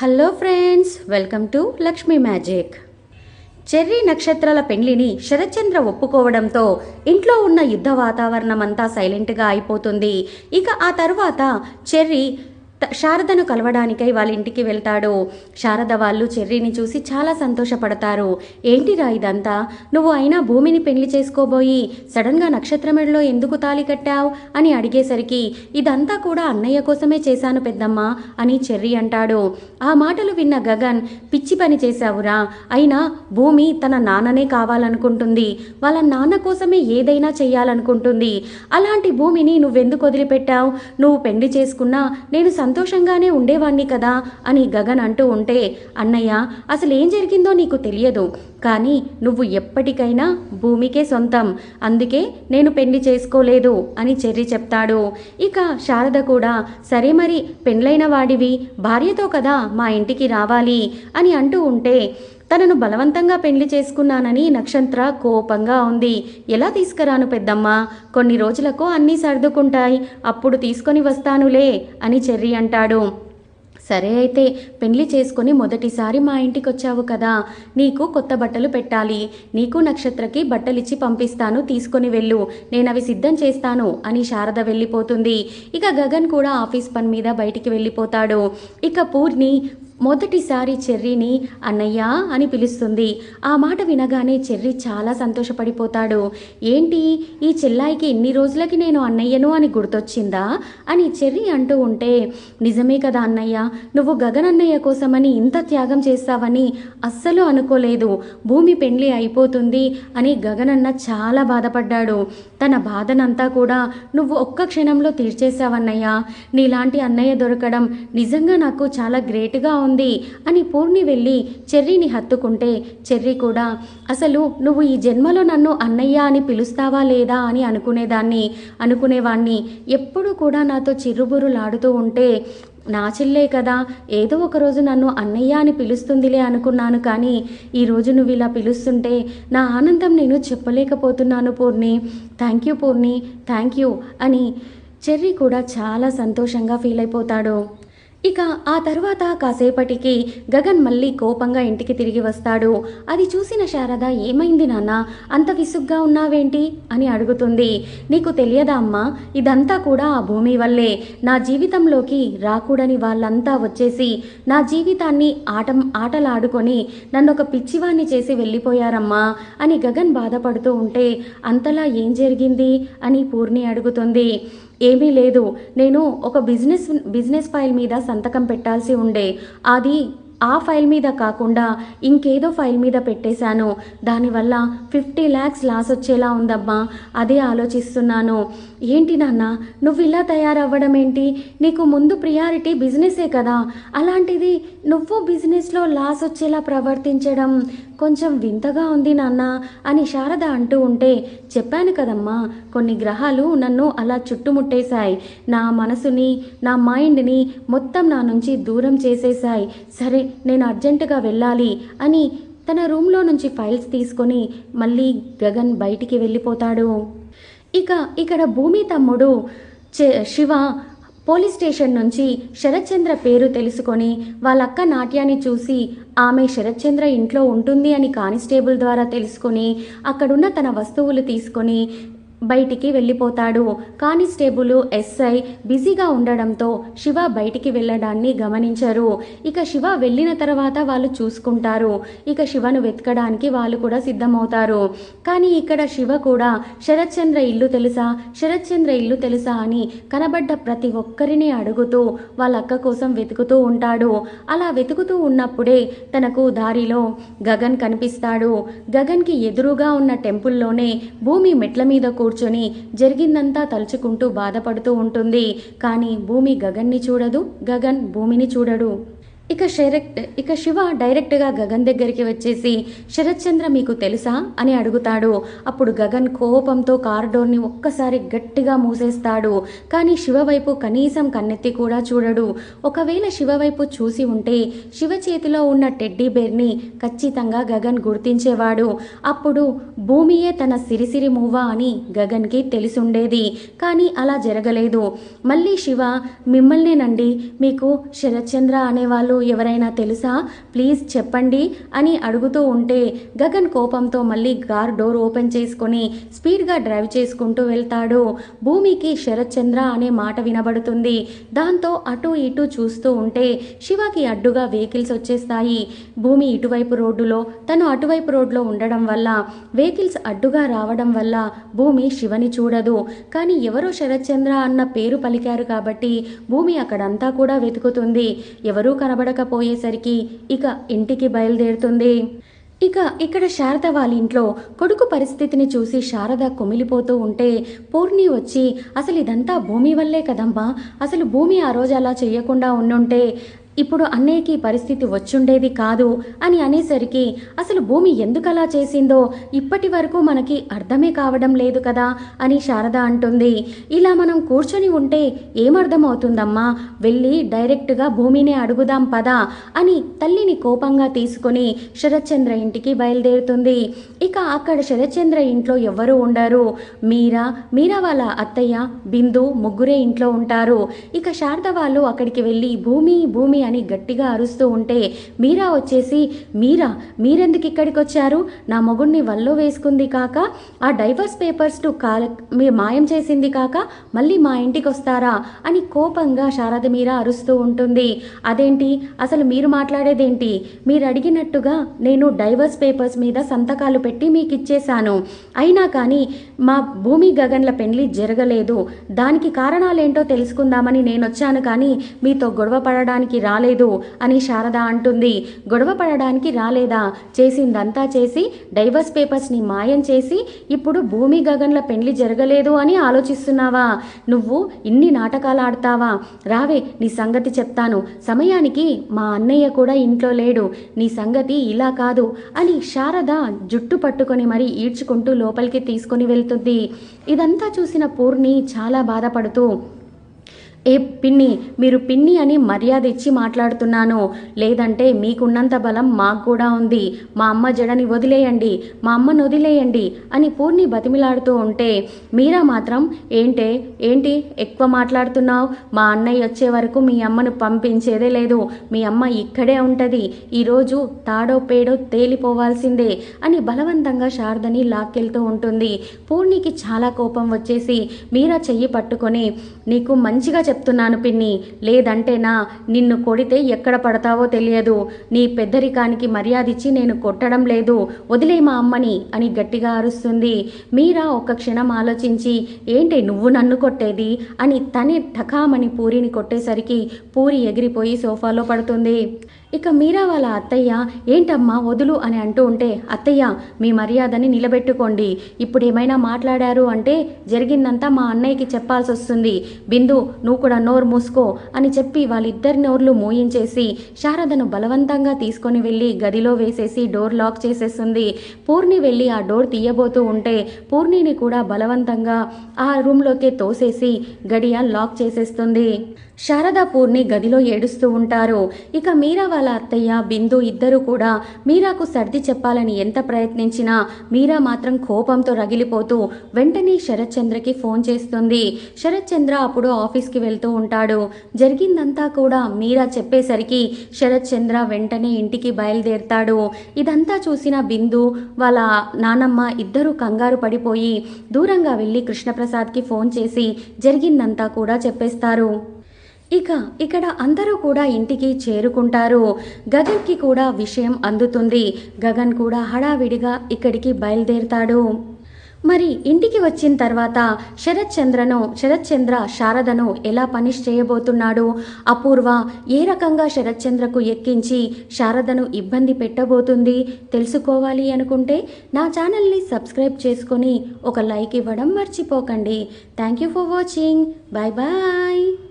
Hello friends welcome to Lakshmi magic. Cherry నక్షత్రాల పెండ్లిని శరత్చంద్ర ఒప్పుకోవడంతో ఇంట్లో ఉన్న యుద్ధ వాతావరణం అంతా సైలెంట్గా అయిపోతుంది. ఇక ఆ తర్వాత చెర్రీ శారదను కలవడానికై వాళ్ళ ఇంటికి వెళ్తాడు. శారద వాళ్ళు చెర్రీని చూసి చాలా సంతోషపడతారు. ఏంటిరా ఇదంతా? నువ్వు అయినా భూమిని పెళ్ళి చేసుకోబోయి సడన్గా నక్షత్రమెడలో ఎందుకు తాళి కట్టావు? అని అడిగేసరికి ఇదంతా కూడా అన్నయ్య కోసమే చేశాను పెద్దమ్మ అని చెర్రీ అంటాడు. ఆ మాటలు విన్న గగన్ పిచ్చి పని చేశావురా. అయినా భూమి తన నాన్ననే కావాలనుకుంటుంది. వాళ్ళ నాన్న కోసమే ఏదైనా చేయాలనుకుంటుంది అలాంటి భూమిని నువ్వెందుకు వదిలిపెట్టావు? నువ్వు పెళ్ళి చేసుకున్నా నేను సంతోషంగానే ఉండేవాణ్ణి కదా అని గగన్ అంటూ ఉంటే అన్నయ్య అసలేం జరిగిందో నీకు తెలియదు. కానీ నువ్వు ఎప్పటికైనా భూమికే సొంతం. అందుకే నేను పెళ్ళి చేసుకోలేదు అని చెర్రి చెప్తాడు. ఇక శారద కూడా సరే మరి పెండ్లైన వాడివి. భార్యతో కదా మా ఇంటికి రావాలి అని అంటూ ఉంటే తనను బలవంతంగా పెళ్ళి చేసుకున్నానని నక్షత్ర కోపంగా ఉంది. ఎలా తీసుకురాను పెద్దమ్మ? కొన్ని రోజులకు అన్నీ సర్దుకుంటాయి. అప్పుడు తీసుకొని వస్తానులే అని చెర్రి అంటాడు. సరే అయితే పెళ్ళి చేసుకొని మొదటిసారి మా ఇంటికి వచ్చావు కదా. నీకు కొత్త బట్టలు పెట్టాలి. నీకు నక్షత్రకి బట్టలిచ్చి పంపిస్తాను. తీసుకొని వెళ్ళు. నేను అవి సిద్ధం చేస్తాను అని శారద వెళ్ళిపోతుంది. ఇక గగన్ కూడా ఆఫీస్ పని మీద బయటికి వెళ్ళిపోతాడు. ఇక పూర్ణి మొదటిసారి చెర్రీని అన్నయ్య అని పిలుస్తుంది. ఆ మాట వినగానే చెర్రీ చాలా సంతోషపడిపోతాడు. ఏంటి ఈ చెల్లాయికి ఇన్ని రోజులకి నేను అన్నయ్యను అని గుర్తొచ్చిందా అని చెర్రీ అంటూ ఉంటే నిజమే కదా అన్నయ్య నువ్వు గగన్ అన్నయ్య కోసమని ఇంత త్యాగం చేస్తావని అస్సలు అనుకోలేదు. భూమి పెండ్లి అయిపోతుంది అని గగనన్న చాలా బాధపడ్డాడు. తన బాధనంతా కూడా నువ్వు ఒక్క క్షణంలో తీర్చేశావన్నయ్య. నీలాంటి అన్నయ్య దొరకడం నిజంగా నాకు చాలా గ్రేట్గా ఉంది. అని పూర్ణి వెళ్ళి చెర్రీని హత్తుకుంటే చెర్రీ కూడా అసలు నువ్వు ఈ జన్మలో నన్ను అన్నయ్య అని పిలుస్తావా లేదా అని అనుకునేదాన్ని. అనుకునేవాణ్ణి. ఎప్పుడు కూడా నాతో చిరుబురులాడుతూ ఉంటే నా చెల్లే కదా ఏదో ఒక రోజు నన్ను అన్నయ్య అని పిలుస్తుందిలే అనుకున్నాను కానీ ఈరోజు నువ్వు ఇలా పిలుస్తుంటే నా ఆనందం నేను చెప్పలేకపోతున్నాను Poorni. Thank you Poorni thank you అని చెర్రీ కూడా చాలా సంతోషంగా ఫీల్ అయిపోతాడు. ఇక ఆ తర్వాత కాసేపటికి గగన్ మళ్ళీ కోపంగా ఇంటికి తిరిగి వస్తాడు. అది చూసిన శారద ఏమైంది నాన్న? అంత విసుగ్గా ఉన్నావేంటి? అని అడుగుతుంది. నీకు తెలియదా అమ్మా? ఇదంతా కూడా ఆ భూమి వల్లే. నా జీవితంలోకి రాకూడని వాళ్ళంతా వచ్చేసి నా జీవితాన్ని ఆట ఆటలాడుకొని నన్ను ఒక పిచ్చివాణ్ణి చేసి వెళ్ళిపోయారమ్మా అని గగన్ బాధపడుతూ ఉంటే అంతలా ఏం జరిగింది? అని పూర్ణి అడుగుతుంది. ఏమీ లేదు. నేను ఒక బిజినెస్ బిజినెస్ ఫైల్ మీద సంతకం పెట్టాల్సి ఉండే. అది ఆ ఫైల్ మీద కాకుండా ఇంకేదో ఫైల్ మీద పెట్టేశాను. దానివల్ల ఫిఫ్టీ ల్యాక్స్ లాస్ వచ్చేలా ఉందమ్మా. అదే ఆలోచిస్తున్నాను. ఏంటి నాన్న నువ్వు ఇలా తయారవ్వడం ఏంటి? నీకు ముందు ప్రియారిటీ బిజినెసే కదా. అలాంటిది నువ్వు బిజినెస్లో లాస్ వచ్చేలా ప్రవర్తించడం కొంచెం వింతగా ఉంది నాన్న అని శారద అంటూ ఉంటే చెప్పాను కదమ్మా కొన్ని గ్రహాలు నన్ను అలా చుట్టుముట్టేశాయి. నా మనసుని నా మైండ్ని మొత్తం నా నుంచి దూరం చేసేశాయి. సరే నేను అర్జెంటుగా వెళ్ళాలి అని తన రూమ్లో నుంచి ఫైల్స్ తీసుకొని మళ్ళీ గగన్ బయటికి వెళ్ళిపోతాడు. ఇక ఇక్కడ భూమి తమ్ముడు శివ పోలీస్ స్టేషన్ నుంచి శరత్చంద్ర పేరు తెలుసుకొని వాళ్ళక్క నాట్యాన్ని చూసి ఆమె శరత్చంద్ర ఇంట్లో ఉంటుంది అని కానిస్టేబుల్ ద్వారా తెలుసుకొని అక్కడున్న తన వస్తువులు తీసుకొని బయటికి వెళ్ళిపోతాడు. కానిస్టేబుల్ ఎస్ఐ బిజీగా ఉండడంతో శివ బయటికి వెళ్ళడాన్ని గమనించరు. ఇక శివ వెళ్ళిన తర్వాత వాళ్ళు చూసుకుంటారు. ఇక శివను వెతకడానికి వాళ్ళు కూడా సిద్ధమవుతారు. కానీ ఇక్కడ శివ కూడా శరత్చంద్ర ఇల్లు తెలుసా? శరత్చంద్ర ఇల్లు తెలుసా? అని కనబడ్డ ప్రతి ఒక్కరిని అడుగుతూ వాళ్ళ అక్క కోసం వెతుకుతూ ఉంటాడు. అలా వెతుకుతూ ఉన్నప్పుడే తనకు దారిలో గగన్ కనిపిస్తాడు. గగన్కి ఎదురుగా ఉన్న టెంపుల్లోనే భూమి మెట్ల మీద కూడా కూర్చొని జరిగిందంతా తలుచుకుంటూ బాధపడుతూ ఉంటుంది. కానీ భూమి గగన్ని చూడదు గగన్ భూమిని చూడడు. ఇక శరత్ ఇక శివ డైరెక్ట్గా గగన్ దగ్గరికి వచ్చేసి శరత్చంద్ర మీకు తెలుసా? అని అడుగుతాడు. అప్పుడు గగన్ కోపంతో కారిడోర్ని ఒక్కసారి గట్టిగా మూసేస్తాడు. కానీ శివ వైపు కనీసం కన్నెత్తి కూడా చూడడు. ఒకవేళ శివ వైపు చూసి ఉంటే శివ చేతిలో ఉన్న టెడ్డీ బేర్ని ఖచ్చితంగా గగన్ గుర్తించేవాడు. అప్పుడు భూమియే తన సిరిసిరి మూవ అని గగన్కి తెలిసుండేది. కానీ అలా జరగలేదు. మళ్ళీ శివ మిమ్మల్నేనండి మీకు శరత్చంద్ర అనేవాళ్ళు ఎవరైనా తెలుసా? ప్లీజ్ చెప్పండి అని అడుగుతూ ఉంటే గగన్ కోపంతో మళ్ళీ కార్ డోర్ ఓపెన్ చేసుకొని స్పీడ్గా డ్రైవ్ చేసుకుంటూ వెళ్తాడు. భూమికి శరత్చంద్ర అనే మాట వినబడుతుంది. దాంతో అటు ఇటు చూస్తూ ఉంటే శివకి అడ్డుగా వెహికల్స్ వచ్చేస్తాయి. భూమి ఇటువైపు రోడ్డులో తను అటువైపు రోడ్లో ఉండడం వల్ల వెహికల్స్ అడ్డుగా రావడం వల్ల భూమి శివని చూడదు. కానీ ఎవరో శరత్చంద్ర అన్న పేరు పలికారు కాబట్టి భూమి అక్కడంతా కూడా వెతుకుతుంది. ఎవరూ కనబడకపోయేసరికి ఇక ఇంటికి బయలుదేరుతుంది. ఇక ఇక్కడ శారద వాళ్ళ ఇంట్లో కొడుకు పరిస్థితిని చూసి శారద కుమిలిపోతూ ఉంటే పూర్ణి వచ్చి అసలు ఇదంతా భూమి వల్లే కదమ్మా అసలు భూమి ఆ రోజు అలా చేయకుండా ఉండుంటే ఇప్పుడు అన్నయ్యకి పరిస్థితి వచ్చుండేది కాదు అని అనేసరికి అసలు భూమి ఎందుకలా చేసిందో ఇప్పటి వరకు మనకి అర్థమే కావడం లేదు కదా అని శారద అంటుంది. ఇలా మనం కూర్చొని ఉంటే ఏమర్థమవుతుందమ్మా? వెళ్ళి డైరెక్ట్గా భూమిని అడుగుదాం పదా అని తల్లిని కోపంగా తీసుకొని శరత్చంద్ర ఇంటికి బయలుదేరుతుంది. ఇక అక్కడ శరత్చంద్ర ఇంట్లో ఎవ్వరూ ఉండరు. మీరా మీరా వాళ్ళ అత్తయ్య బిందు ముగ్గురే ఇంట్లో ఉంటారు. ఇక శారద వాళ్ళు అక్కడికి వెళ్ళి భూమి భూమి అని గట్టిగా అరుస్తూ ఉంటే మీరా వచ్చేసి మీరా మీరెందుకు ఇక్కడికి వచ్చారు నా మొగుడిని వల్లో వేసుకుంది కాక ఆ డైవర్స్ పేపర్స్ టు కాల మీ మాయం చేసింది కాక మళ్ళీ మా ఇంటికి వస్తారా అని కోపంగా శారద మీరా అరుస్తూ ఉంటుంది. అదేంటి? అసలు మీరు మాట్లాడేదేంటి? మీరు అడిగినట్టుగా నేను డైవర్స్ పేపర్స్ మీద సంతకాలు పెట్టి మీకు ఇచ్చేశాను అయినా కానీ మా భూమి గగన్ల పెళ్ళి జరగలేదు. దానికి కారణాలేంటో తెలుసుకుందామని నేను వచ్చాను కానీ మీతో గొడవ పడడానికి రాలేదు అని శారద అంటుంది. గొడవ పడడానికి రాలేదా? చేసిందంతా చేసి డైవర్స్ పేపర్స్ని మాయం చేసి ఇప్పుడు భూమి గగన్ల పెళ్ళి జరగలేదు అని ఆలోచిస్తున్నావా? నువ్వు ఇన్ని నాటకాలు ఆడతావా? రావే నీ సంగతి చెప్తాను. సమయానికి మా అన్నయ్య కూడా ఇంట్లో లేడు. నీ సంగతి ఇలా కాదు అని శారద జుట్టు పట్టుకొని మరీ ఈడ్చుకుంటూ లోపలికి తీసుకొని వెళ్తుంది. ఇదంతా చూసిన పూర్ణి చాలా బాధపడుతూ ఏ పిన్ని మీరు పిన్ని అని మర్యాద ఇచ్చి మాట్లాడుతున్నాను. లేదంటే మీకున్నంత బలం మాకు కూడా ఉంది. మా అమ్మ జడని వదిలేయండి మా అమ్మను వదిలేయండి అని పూర్ణి బతిమిలాడుతూ ఉంటే మీరా మాత్రం ఏంటే ఏంటి ఎక్కువ మాట్లాడుతున్నావు? మా అన్నయ్య వచ్చే వరకు మీ అమ్మను పంపించేదే లేదు. మీ అమ్మ ఇక్కడే ఉంటుంది. ఈరోజు తాడో పేడో తేలిపోవాల్సిందే అని బలవంతంగా శారదని లాక్కెళ్తూ ఉంటుంది. పూర్ణికి చాలా కోపం వచ్చేసి మీరా చెయ్యి పట్టుకొని నీకు మంచిగా చెప్తున్నాను పిన్ని. లేదంటే నా నిన్ను కొడితే ఎక్కడ పడతావో తెలియదు. నీ పెద్దరికానికి మర్యాద ఇచ్చి నేను కొట్టడం లేదు. వదిలే మా అమ్మని అని గట్టిగా అరుస్తుంది. మీరా ఒక్క క్షణం ఆలోచించి ఏంటి నువ్వు నన్ను కొట్టేది? అని తనే ఠకామని పూరిని కొట్టేసరికి పూరి ఎగిరిపోయి సోఫాలో పడుతుంది. ఇక మీరా వాళ్ళ అత్తయ్య ఏంటమ్మా వదులు అని అంటూ ఉంటే అత్తయ్య మీ మర్యాదని నిలబెట్టుకోండి. ఇప్పుడు ఏమైనా మాట్లాడారు అంటే జరిగిందంతా మా అన్నయ్యకి చెప్పాల్సి వస్తుంది బిందు నువ్వు కూడా నోరు మూసుకో అని చెప్పి వాళ్ళిద్దరి నోర్లు మూయించేసి శారదను బలవంతంగా తీసుకొని వెళ్ళి గదిలో వేసేసి డోర్ లాక్ చేసేస్తుంది. పూర్ణి వెళ్ళి ఆ డోర్ తీయబోతూ ఉంటే పూర్ణిని కూడా బలవంతంగా ఆ రూమ్లోకి తోసేసి గడియ లాక్ చేసేస్తుంది. శారదాపూర్ని గదిలో ఏడుస్తూ ఉంటారు. ఇక మీరా వాళ్ళ అత్తయ్య బిందు ఇద్దరు కూడా మీరాకు సర్ది చెప్పాలని ఎంత ప్రయత్నించినా మీరా మాత్రం కోపంతో రగిలిపోతూ వెంటనే శరత్చంద్రకి ఫోన్ చేస్తుంది. శరత్చంద్ర అప్పుడు ఆఫీస్కి వెళ్తూ ఉంటాడు. జరిగిందంతా కూడా మీరా చెప్పేసరికి శరత్చంద్ర వెంటనే ఇంటికి బయలుదేరుతాడు. ఇదంతా చూసిన బిందు వాళ్ళ నానమ్మ ఇద్దరు కంగారు పడిపోయి దూరంగా వెళ్ళి కృష్ణప్రసాద్కి ఫోన్ చేసి జరిగిందంతా కూడా చెప్పేస్తారు. ఇక ఇక్కడ అందరూ కూడా ఇంటికి చేరుకుంటారు. గగన్కి కూడా విషయం అందుతుంది. గగన్ కూడా హడావిడిగా ఇక్కడికి బయలుదేరుతాడు. మరి ఇంటికి వచ్చిన తర్వాత శరత్ చంద్రను శరత్ చంద్ర శారదను ఎలా పనిష్ చేయబోతున్నాడు? అపూర్వ ఏ రకంగా శరత్ చంద్రకు ఎక్కించి శారదను ఇబ్బంది పెట్టబోతుంది? తెలుసుకోవాలి అనుకుంటే నా ఛానల్ని సబ్స్క్రైబ్ చేసుకొని ఒక లైక్ ఇవ్వడం మర్చిపోకండి. Thank you for watching. Bye bye